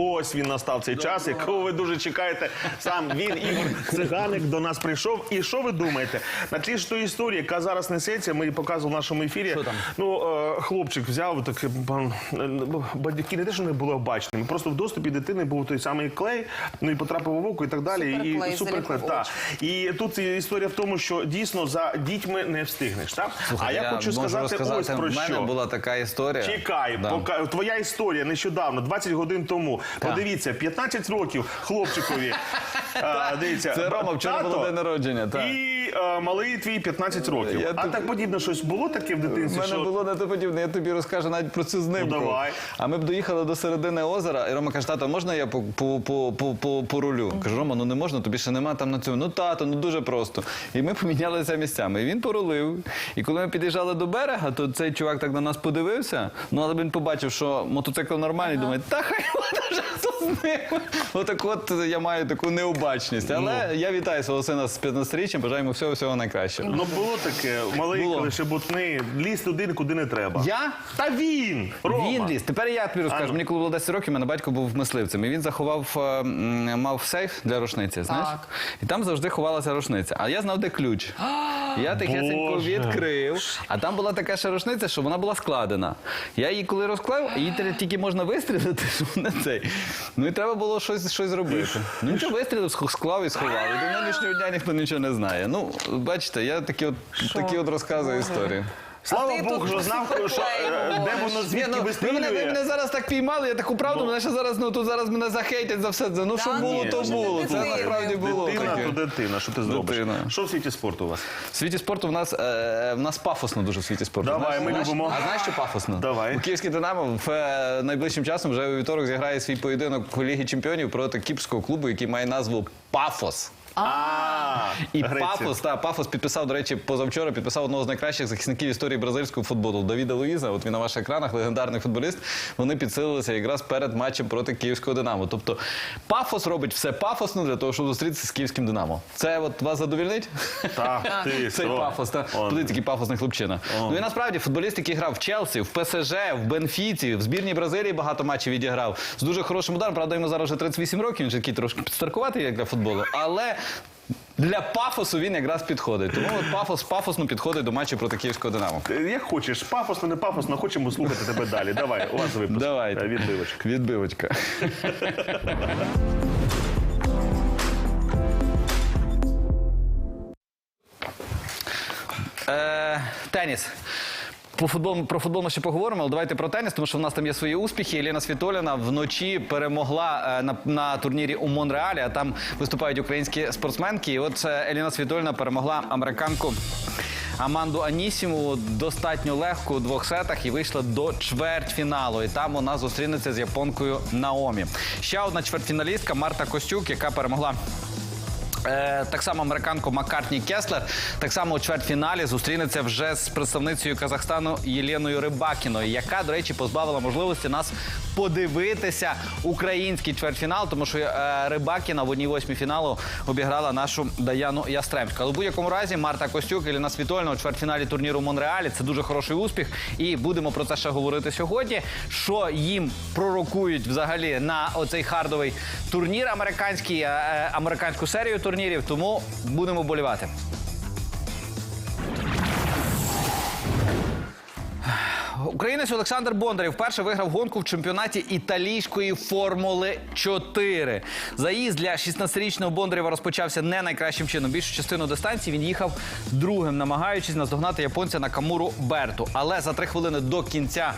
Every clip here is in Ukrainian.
o Ось він настав цей час, якого ви дуже чекаєте. Сам він Ігор Циганик до нас прийшов. І що ви думаєте? На тлі ж тої історії, яка зараз несеться, ми її показували в нашому ефірі. Що там? Ну, е, хлопчик взяв такий пан е, батьки не те, що не були обачними, просто в доступі дитини був той самий клей, ну і потрапив у око і так далі. Суперклей і суперклей. заліпив Так. І тут історія в тому, що дійсно за дітьми не встигнеш. Так? а я, хочу можу сказати ось про в мене що. була така історія. Чекай, Да. пока твоя історія нещодавно, 20 годин тому. Подивіться, 15 років хлопчикові. а, дивіться, Це Рома, вчора тато було день народження. Так. І а, малий твій 15 років. Я а тут- так подібне щось було таке в У дитинстві? мене що... було не те подібне, я тобі розкажу навіть про цю знимку. Ну, давай. А ми б доїхали до середини озера, і Рома каже, тато, можна я по, по, по, по, по, по рулю? Кажу, Рома, ну не можна, тобі ще нема там на цьому. Ну тато, ну дуже просто. І ми помінялися місцями. І він порулив. І коли ми під'їжджали до берега, то цей чувак так на нас подивився. Ну але він побачив, що мотоцикл нормальний, думає, та хай вона вже. Отак от я маю таку необачність. Але я вітаю свого сина з 15-річчям, бажаю йому всього всього найкращого. Ну було таке, малий, Було. коли ще бутни, ліз туди, куди не треба. Я? Та він! Рома. Він ліз. Тепер я тобі розкажу. Ну. Мені коли було 10 років, мене батько був мисливцем. І він заховав, е, м, мав сейф для рушниці, знаєш? Так. І там завжди ховалася рушниця. А я знав, де ключ. я тихесенько Боже. відкрив. А там була така ще рушниця, що вона була складена. Я її коли розклав, її тільки- тільки можна вистрілити, на цей. Ну і треба було щось, щось зробити. Ну нічого вистрілив, сх- склав і сховав. І до нинішнього дня ніхто нічого не знає. Ну, бачите, я такі от, такі от розказую історії. Слава Богу, що знав, що, е, де воно Ні, звідки ну, ви, мене, вистрілює. зараз так піймали, я таку правду, мене ще зараз, ну тут зараз мене захейтять за все це. Ну що було, то ну, було. Це насправді було Дитина то дитина, що ти зробиш? Що в світі спорту у вас? В світі спорту в нас, е, в нас пафосно дуже в світі спорту. Давай, ми любимо. А знаєш, що пафосно? Давай. У Київський Динамо в е, найближчим часом вже у вівторок зіграє свій поєдинок в Лігі Чемпіонів проти кіпрського клубу, який має назву Пафос. А, І Греція. Пафос, та Пафос підписав, до речі, позавчора підписав одного з найкращих захисників історії бразильського футболу Давіда Луїза. От він на ваших екранах, легендарний футболіст. Вони підсилилися якраз перед матчем проти київського Динамо. Тобто Пафос робить все пафосно для того, щоб зустрітися з київським Динамо. Це от вас задовільнить? Так, ти, Цей що? пафос, та Он. туди такий пафосний хлопчина. Ну і насправді футболіст, який грав в Челсі, в ПСЖ, в Бенфіці, в збірній Бразилії багато матчів відіграв з дуже хорошим ударом. Правда, йому зараз вже 38 років, він же такий трошки підстаркуватий, як для футболу, але. Для пафосу він якраз підходить. Тому от пафос пафосно підходить до матчу проти київського Динамо. Е, Як хочеш, пафосно, не пафосно, хочемо слухати тебе далі. Давай, у вас випуск. Давайте. Е, Відбивочка. Відбивочка. Е, теніс. По футбол, про футбол ще поговоримо, але давайте про теніс, тому що в нас там є свої успіхи. Еліна Світоліна вночі перемогла е, на, на турнірі у Монреалі, а там виступають українські спортсменки. І от Еліна Світоліна перемогла американку Аманду Анісіму достатньо легко у двох сетах і вийшла до чвертьфіналу. І там вона зустрінеться з японкою Наомі. Ще одна чвертьфіналістка Марта Костюк, яка перемогла. Е, так само американку Маккартні Кеслер так само у чвертьфіналі зустрінеться вже з представницею Казахстану Єленою Рибакіною, яка, до речі, позбавила можливості нас подивитися український чвертьфінал, тому що е, Рибакіна в одній восьмій фіналу обіграла нашу Даяну Ястремську. Але в будь-якому разі Марта Костюк і Ліна Світольна у чвертьфіналі турніру Монреалі. Це дуже хороший успіх. І будемо про це ще говорити сьогодні. Що їм пророкують взагалі на оцей хардовий турнір американський, е, американську серію турнірів. Тому будемо болівати. Українець Олександр Бондарів вперше виграв гонку в чемпіонаті італійської формули 4. Заїзд для 16-річного Бондарєва розпочався не найкращим чином. Більшу частину дистанції він їхав другим, намагаючись наздогнати японця Накамуру Берту. Але за три хвилини до кінця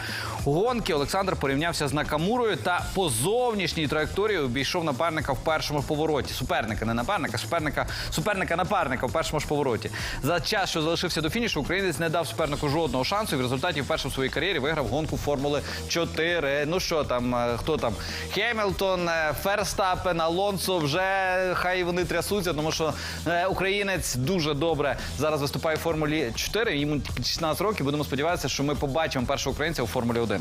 гонки Олександр порівнявся з Накамурою та по зовнішній траєкторії обійшов напарника в першому повороті. Суперника, не напарника, суперника, суперника напарника в першому ж повороті. За час, що залишився до фінішу, українець не дав супернику жодного шансу. В результаті в своїй кар'єрі виграв гонку Формули 4. Ну що там, е, хто там? Хемілтон, е, Ферстапен, Алонсо. Вже хай вони трясуться, тому що е, українець дуже добре зараз виступає в Формулі 4. Йому тільки 16 років. Будемо сподіватися, що ми побачимо першого українця у Формулі 1.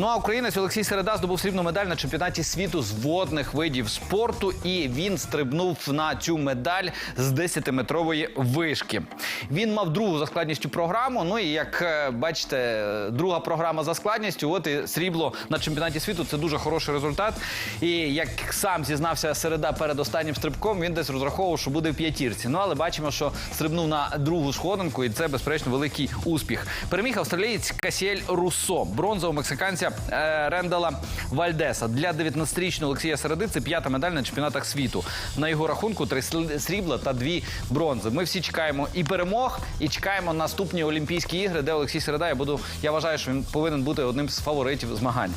Ну а українець Олексій Середа здобув срібну медаль на чемпіонаті світу з водних видів спорту, і він стрибнув на цю медаль з 10-метрової вишки. Він мав другу за складністю програму. Ну і як е, бачите, друга програма за складністю. От і срібло на чемпіонаті світу. Це дуже хороший результат. І як сам зізнався Середа перед останнім стрибком, він десь розраховував, що буде в п'ятірці. Ну але бачимо, що стрибнув на другу сходинку, і це безперечно великий успіх. Переміг австралієць Касіель Руссо, бронзового мексиканця е, Рендала Вальдеса. Для 19-річного Олексія Середи це п'ята медаль на чемпіонатах світу. На його рахунку три срібла та дві бронзи. Ми всі чекаємо і перемог, і чекаємо наступні Олімпійські ігри, де Олексій Середа. Я буду. Я вважаю, що він повинен бути одним з фаворитів змагань.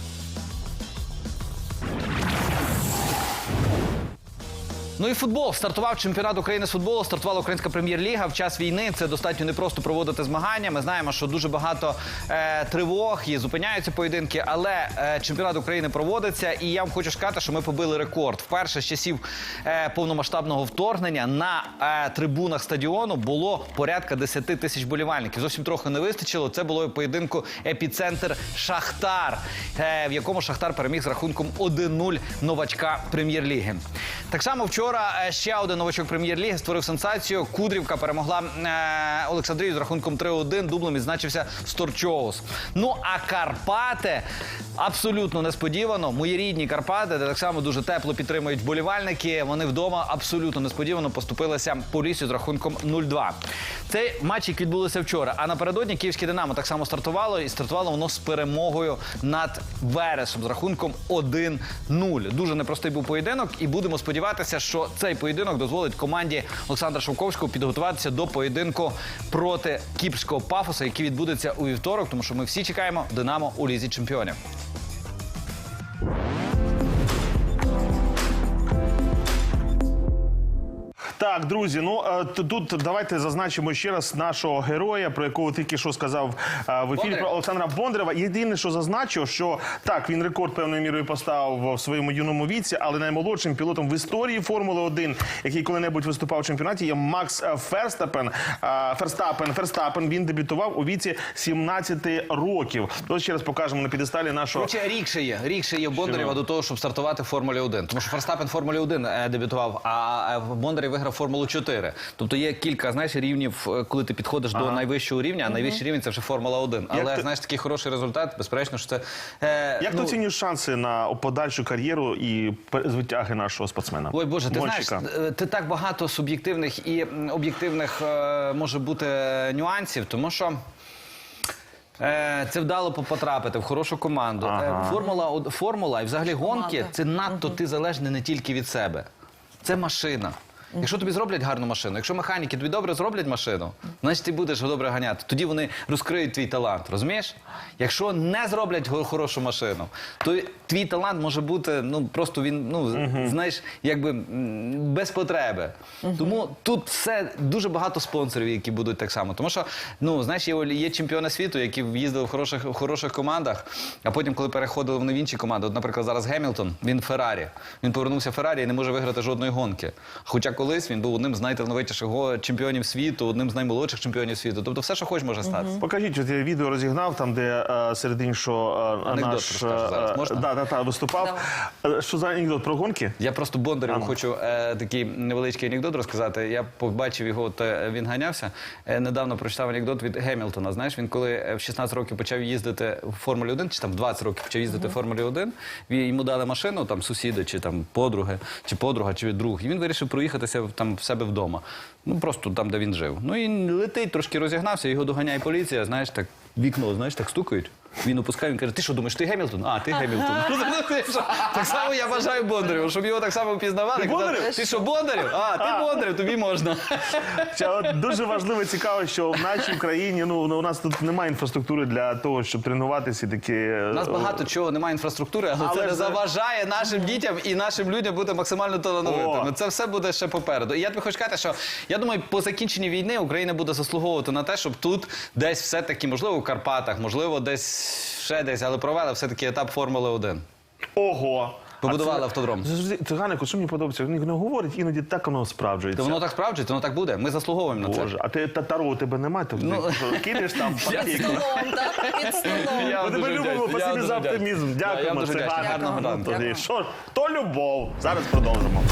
Ну і футбол стартував чемпіонат України з футболу. Стартувала українська прем'єр-ліга в час війни. Це достатньо непросто проводити змагання. Ми знаємо, що дуже багато е, тривог і зупиняються поєдинки, але е, чемпіонат України проводиться. І я вам хочу сказати, що ми побили рекорд. Вперше з часів е, повномасштабного вторгнення на е, трибунах стадіону було порядка 10 тисяч болівальників. Зовсім трохи не вистачило. Це було поєдинку епіцентр Шахтар, е, в якому Шахтар переміг з рахунком 1-0 новачка прем'єр-ліги. Так само вчора е, ще один новачок прем'єр-ліги створив сенсацію. Кудрівка перемогла е, Олександрію з рахунком 3-1. Дублем відзначився Сторчоус. Ну а Карпати абсолютно несподівано. Мої рідні Карпати, де так само дуже тепло підтримують вболівальники. Вони вдома абсолютно несподівано поступилися по лісі з рахунком 0-2. Цей матч як відбулося вчора. А напередодні київське Динамо так само стартувало, і стартувало воно з перемогою над Вересом з рахунком 1-0. Дуже непростий був поєдинок, і будемо сподіватися, що цей поєдинок дозволить команді Олександра Шовковського підготуватися до поєдинку проти кіпрського пафоса, який відбудеться у вівторок, тому що ми всі чекаємо Динамо у лізі чемпіонів. Так, друзі, ну е, тут давайте зазначимо ще раз нашого героя, про якого тільки що сказав е, в ефірі про Олександра Бондарева. Єдине, що зазначив, що так він рекорд певною мірою поставив в своєму юному віці, але наймолодшим пілотом в історії Формули 1, який коли-небудь виступав у чемпіонаті, є Макс Ферстапен. Е, Ферстапен. Ферстапен. Він дебютував у віці 17 років. Ось ще раз покажемо на підесталі нашого. Короче, рік ще є. Рік ще є в Бондарєва до того, щоб стартувати в Формулі 1. Тому що Ферстапен в Формулі 1 е, дебютував, а Бондарєв виграв Формулу 4. Тобто є кілька знаєш, рівнів, е, коли ти підходиш до найвищого рівня, а найвищий рівень це вже Формула 1. Але ти- знаєш, такий хороший результат, безперечно, що це. Е, Як ти ну, оцінюєш шанси на подальшу кар'єру і звитяги нашого спортсмена? Ой Боже, ти Гонщика? знаєш, е, ти так багато суб'єктивних і об'єктивних е, може бути нюансів, тому що. Це вдало потрапити в хорошу команду. Ага. Формула, формула і взагалі гонки це надто ти залежний не тільки від себе. Це машина. Якщо тобі зроблять гарну машину, якщо механіки тобі добре зроблять машину, значить ти будеш добре ганяти. Тоді вони розкриють твій талант, розумієш? Якщо не зроблять хорошу машину, то твій талант може бути ну просто він ну знаєш, якби без потреби. Тому тут все дуже багато спонсорів, які будуть так само. Тому що ну знаєш, є, є чемпіони світу, які їздили в хороших в хороших командах, а потім, коли переходили вони в новінші команди, от, наприклад, зараз Гемілтон, він Феррарі. Він повернувся в Феррарі і не може виграти жодної гонки. Хоча колись він був одним з найталановитіших чемпіонів світу, одним з наймолодших чемпіонів світу. Тобто все, що хочеш, може статися. Покажіть, от я відео розігнав, там, де е, серед іншого е, Анекдот наш зараз. е, Можна? да, да, да, виступав. Що за анекдот про гонки? Я просто Бондарєву хочу е, такий невеличкий анекдот розказати. Я побачив його, от, він ганявся. Е, недавно прочитав анекдот від Гемілтона. Знаєш, він коли в 16 років почав їздити в Формулі 1, чи там в 20 років почав їздити в Формулі 1, він, йому дали машину, там сусіди, чи там подруги, чи подруга, чи друг. І він вирішив проїхатися в- там в себе вдома. Ну просто там, де він жив. Ну і летить, трошки розігнався, його доганяє поліція, знаєш, так вікно, знаєш, так стукають. Він опускає, він каже, ти що думаєш, ти Гемілтон? А, ти Гемілтон. Ну. Так само я бажаю Бондарєву, щоб його так само впізнавали. Ти Казали, Ти що, Бондарєв? А, ти Бондарєв, тобі можна. От дуже важливо і цікаво, що в нашій країні ну, ну, у нас тут немає інфраструктури для того, щоб тренуватися і такі. е, У нас багато чого немає інфраструктури, але, Але це не заважає нашим дітям і нашим людям бути максимально талановитими. О. Це все буде ще попереду. І я тобі хочу сказати, що я думаю, по закінченні війни Україна буде заслуговувати на те, щоб тут десь все-таки, можливо, в Карпатах, можливо, десь ще десь, але провели все-таки етап Формули 1. Ого! Побудували це- автодром. Завжди що мені подобається, він не говорить, іноді так воно справджується. То воно так справджується, воно так буде. Ми заслуговуємо на це. Боже, а ти татаро у тебе немає? Ти Ну. кинеш там Під столом, так? Під столом. Ми тебе любимо. Спасибі за оптимізм. Дякуємо, дуже вдячний. Циганик. Гарного Ну. Що? То любов. Зараз продовжимо.